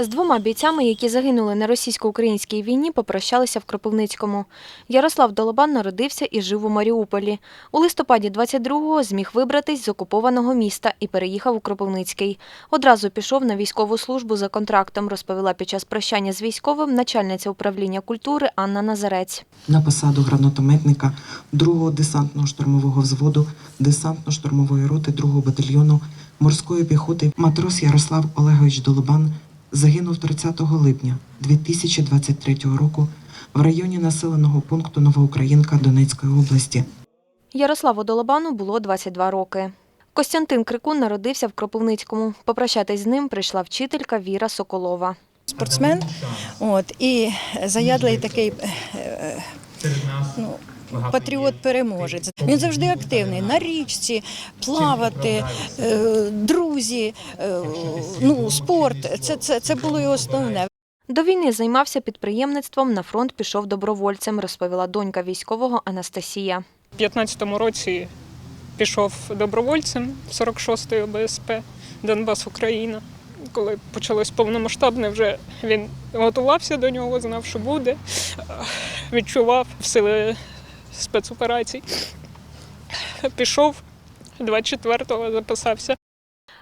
З двома бійцями, які загинули на російсько-українській війні, попрощалися в Кропивницькому. Ярослав Долобан народився і жив у Маріуполі. У листопаді 22-го зміг вибратись з окупованого міста і переїхав у Кропивницький. Одразу пішов на військову службу за контрактом, розповіла під час прощання з військовим начальниця управління культури Анна Назарець. на посаду гранатометника 2-го десантно-штурмового взводу десантно-штурмової роти 2-го батальйону морської піхоти матрос Ярослав Олегович Долобан загинув 30 липня 2023 року в районі населеного пункту Новоукраїнка Донецької області. Ярославу Долобану було 22 роки. Костянтин Крикун народився в Кропивницькому. Попрощатись з ним прийшла вчителька Віра Соколова. спортсмен, от і заядлий такий е, ну, патріот-переможець. Він завжди активний на річці, плавати, е, друзі, е, ну, спорт. Це, це, це було його основне. До війни займався підприємництвом, на фронт пішов добровольцем, розповіла донька військового Анастасія. У 15-му році пішов добровольцем 46-ї ОБСП Донбас Україна. Коли почалось повномасштабне, вже він готувався до нього, знав, що буде, відчував в сили спецоперацій. Пішов 24-го, записався.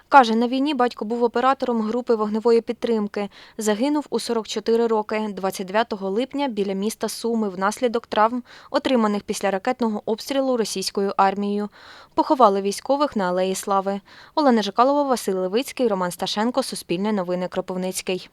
Каже, на війні батько був оператором групи вогневої підтримки. Загинув у 44 роки 29 липня біля міста Суми внаслідок травм, отриманих після ракетного обстрілу російською армією. Поховали військових на Алеї Слави. Олена Жикалова, Василь Левицький, Роман Сташенко, Суспільне новини Кропивницький.